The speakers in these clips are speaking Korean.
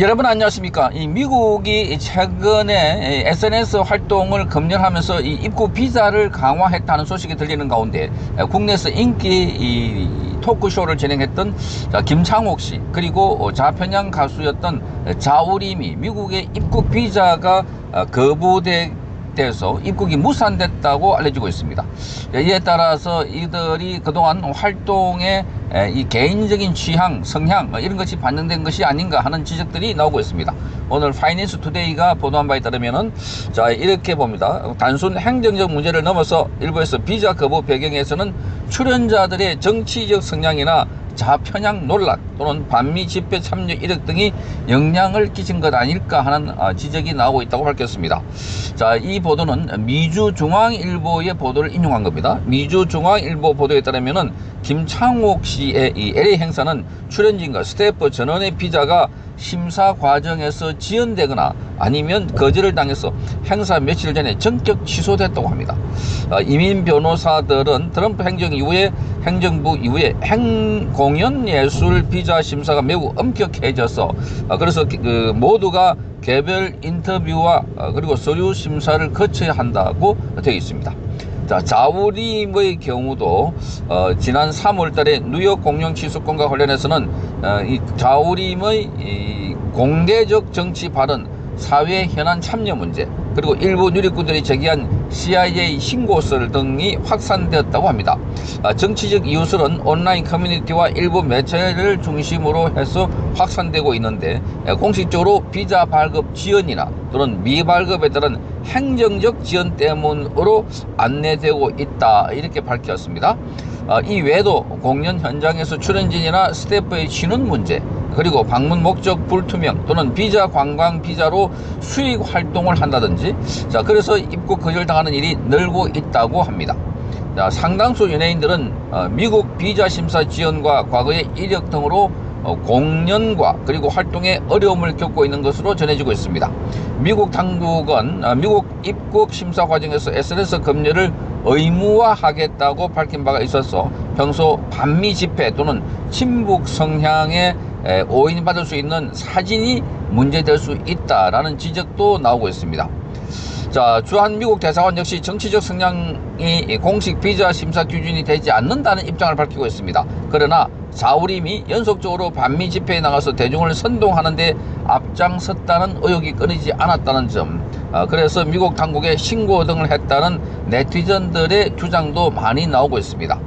여러분 안녕하십니까? 이 미국이 최근에 SNS 활동을 검열하면서 이 입국 비자를 강화했다는 소식이 들리는 가운데 국내에서 인기 이 토크쇼를 진행했던 자, 김창옥 씨 그리고 자편양 가수였던 자우림이 미국의 입국 비자가 어, 거부 돼 돼서 입국이 무산됐다고 알려지고 있습니다. 이에 따라서 이들이 그동안 활동에 에, 이 개인적인 취향, 성향 뭐 이런 것이 반영된 것이 아닌가 하는 지적들이 나오고 있습니다. 오늘 파이낸스 투데이가 보도한 바에 따르면은 자 이렇게 봅니다. 단순 행정적 문제를 넘어서 일부에서 비자 거부 배경에서는 출연자들의 정치적 성향이나 자편향 논란 또는 반미 집회 참여 이력 등이 영향을 끼친 것 아닐까 하는 아, 지적이 나오고 있다고 밝혔습니다. 자, 이 보도는 미주중앙일보의 보도를 인용한 겁니다. 미주중앙일보 보도에 따르면은 김창옥 씨의 이 LA 행사는 출연진과 스태프 전원의 비자가 심사 과정에서 지연되거나 아니면 거절을 당해서 행사 며칠 전에 전격 취소됐다고 합니다. 어, 이민 변호사들은 트럼프 행정 이후에 행정부 이후에 행 공연 예술 비자 심사가 매우 엄격해져서 어, 그래서 그 모두가 개별 인터뷰와 어, 그리고 서류 심사를 거쳐야 한다고 되어 있습니다. 자, 자우림의 경우도 어, 지난 3월 달에 뉴욕 공영 취소권과 관련해서는 어, 이 자우림의 이 공개적 정치 발언, 사회 현안 참여 문제, 그리고 일부 누리꾼들이 제기한 CIA 신고설 등이 확산되었다고 합니다. 아, 정치적 이유설은 온라인 커뮤니티와 일부 매체를 중심으로 해서 확산되고 있는데 공식적으로 비자 발급 지연이나 또는 미발급에 따른 행정적 지연 때문으로 안내되고 있다 이렇게 밝혔습니다. 아, 이 외에도 공연 현장에서 출연진이나 스태프의 쉬는 문제 그리고 방문 목적 불투명 또는 비자 관광 비자로 수익 활동을 한다든지 자 그래서 입국 거절당하는 일이 늘고 있다고 합니다. 자, 상당수 연예인들은 어, 미국 비자 심사 지연과 과거의 이력 등으로 어, 공연과 그리고 활동에 어려움을 겪고 있는 것으로 전해지고 있습니다. 미국 당국은 어, 미국 입국 심사 과정에서 SNS 검열을 의무화하겠다고 밝힌 바가 있어서 평소 반미 집회 또는 친북 성향의 오인받을 수 있는 사진이 문제될 수 있다라는 지적도 나오고 있습니다. 자, 주한 미국 대사관 역시 정치적 성향이 공식 비자 심사 기준이 되지 않는다는 입장을 밝히고 있습니다. 그러나 사우림이 연속적으로 반미 집회에 나가서 대중을 선동하는 데 앞장섰다는 의혹이 끊이지 않았다는 점 어, 그래서 미국 당국에 신고 등을 했다는 네티즌들의 주장도 많이 나오고 있습니다.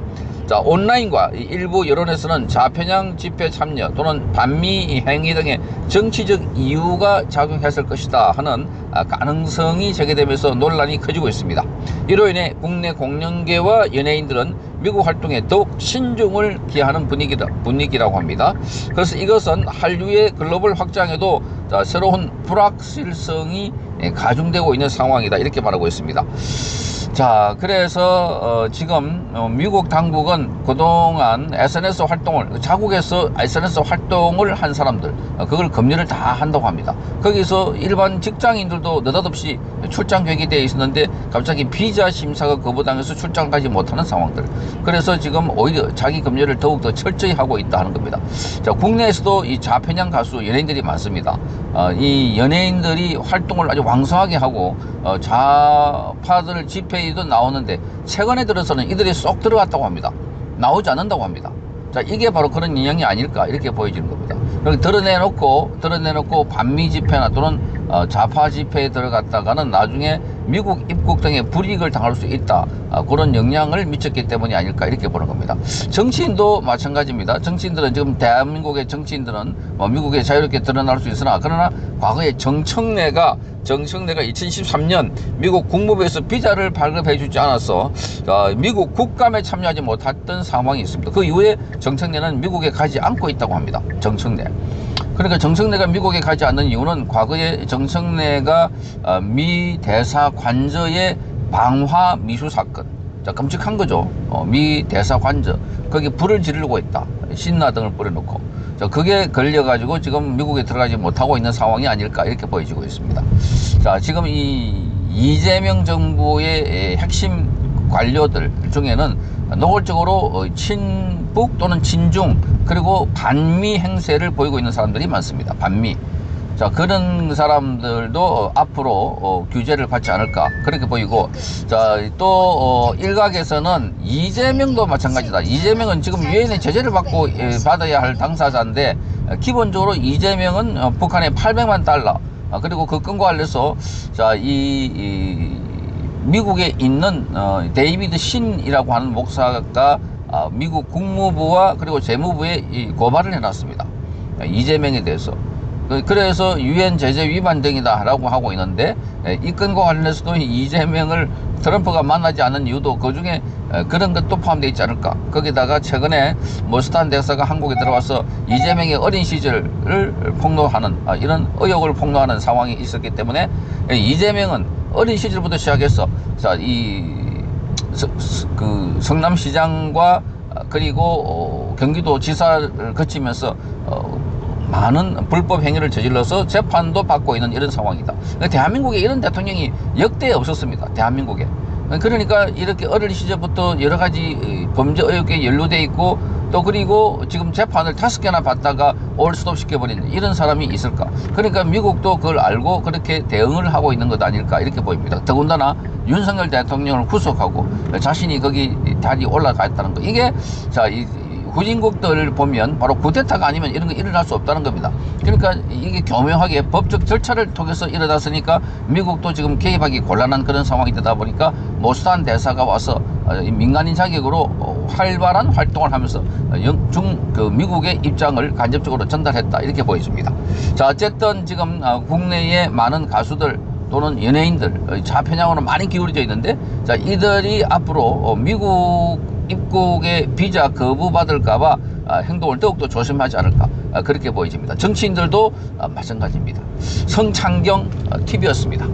자, 온라인과 일부 여론에서는 좌편향 집회 참여 또는 반미 행위 등의 정치적 이유가 작용했을 것이다 하는 아, 가능성이 제기되면서 논란이 커지고 있습니다. 이로 인해 국내 공연계와 연예인들은 미국 활동에 더욱 신중을 기하는 분위기다, 분위기라고 합니다. 그래서 이것은 한류의 글로벌 확장에도 새로운 불확실성이 가중되고 있는 상황이다 이렇게 말하고 있습니다. 자 그래서 어, 지금 어, 미국 당국은 그동안 SNS 활동을 자국에서 SNS 활동을 한 사람들 어, 그걸 검열을 다 한다고 합니다. 거기서 일반 직장인들도 느닷없이 출장 계획이 되어 있었는데 갑자기 비자 심사가 거부당해서 출장 가지 못하는 상황들. 그래서 지금 오히려 자기 검열을 더욱더 철저히 하고 있다 하는 겁니다. 자 국내에서도 이 좌편향 가수 연예인들이 많습니다. 어, 이 연예인들이 활동을 아주 왕성하게 하고 어, 좌파들 집회 얘기도 나오는데 최근에 들어서는 이들이 쏙 들어갔다고 합니다. 나오지 않는다고 합니다. 자, 이게 바로 그런 인형이 아닐까 이렇게 보여지는 겁니다. 그렇게 드러내놓고 드러내놓고 반미 집회나 또는 어, 좌파 집회에 들어갔다가는 나중에 미국 입국 등의 불이익을 당할 수 있다. 아, 그런 영향을 미쳤기 때문이 아닐까 이렇게 보는 겁니다. 정치인도 마찬가지입니다. 정치인들은 지금 대한민국의 정치인들은 뭐 미국에 자유롭게 드러날 수 있으나 그러나 과거에 정청래가 정청래가 2013년 미국 국무부에서 비자를 발급해 주지 않아서 어, 미국 국감에 참여하지 못했던 상황이 있습니다. 그 이후에 정청래는 미국에 가지 않고 있다고 합니다. 정청래. 그러니까 정청래가 미국에 가지 않는 이유는 과거에 정청래가 어, 미 대사 관저의 방화 미수 사건. 자 끔찍한 거죠. 어, 미 대사 관저. 거기 불을 지르고 있다. 신나 등을 뿌려놓고. 자 그게 걸려 가지고 지금 미국에 들어가지 못하고 있는 상황이 아닐까 이렇게 보여지고 있습니다. 자 지금 이 이재명 정부의 핵심 관료들 중에는 노골적으로 어, 친북 또는 친중 그리고 반미 행세를 보이고 있는 사람들이 많습니다. 반미. 자 그런 사람들도 어, 앞으로 어, 규제를 받지 않을까 그렇게 보이고 자또 어, 일각에서는 이재명도 마찬가지다 이재명은 지금 유엔의 제재를 받고 예, 받아야 할 당사자인데 어, 기본적으로 이재명은 어, 북한의 800만 달러 아, 그리고 그 건과 관련해서 자이 이, 미국에 있는 어, 데이비드 신이라고 하는 목사가 아, 미국 국무부와 그리고 재무부에 이 고발을 해놨습니다. 아, 이재명에 대해서. 그- 그래서 유엔 제재 위반 등이다라고 하고 있는데 에, 이 건과 관련해서도 이 이재명을 트럼프가 만나지 않은 이유도 그 중에 에, 그런 것도 포함되어 있지 않을까. 거기다가 최근에 모스탄 대사가 한국에 들어와서 이재명의 어린 시절을 폭로하는 아, 이런 의혹을 폭로하는 상황이 있었기 때문에 에, 이재명은 어린 시절부터 시작해서 자이 그 성남시장과 아, 그리고 어, 경기도 지사를 거치면서 어, 많은 불법 행위를 저질러서 재판도 받고 있는 이런 상황이다. 대한민국에 이런 대통령이 역대 없었습니다. 대한민국에. 그러니까 이렇게 어린 시절부터 여러 가지 이, 범죄 의혹에 연루돼 있고 또 그리고 지금 재판을 다섯 개나 받다가 올 스톱 시켜버리는 이런 사람이 있을까? 그러니까 미국도 그걸 알고 그렇게 대응을 하고 있는 것 아닐까 이렇게 보입니다. 더군다나 윤석열 대통령을 구속하고 자신이 거기 다리 올라가 있다는 거 이게 자 이 후진국들 보면 바로 쿠데타가 아니면 이런 거 일어날 수 없다는 겁니다. 그러니까 이게 교묘하게 법적 절차를 통해서 일어났으니까 미국도 지금 개입하기 곤란한 그런 상황이 되다 보니까 모스탄 대사가 와서 어, 이 민간인 자격으로 어, 활발한 활동을 하면서 중, 그 미국의 입장을 간접적으로 전달했다 이렇게 보여집니다. 자 어쨌든 지금 어, 국내에 많은 가수들 또는 연예인들 어, 좌편향으로 많이 기울어져 있는데 자 이들이 앞으로 어, 미국 입국의 비자 거부 받을까봐 아, 행동을 더욱더 조심하지 않을까 아, 그렇게 보여집니다. 정치인들도 아, 마찬가지입니다. 성창경 TV였습니다.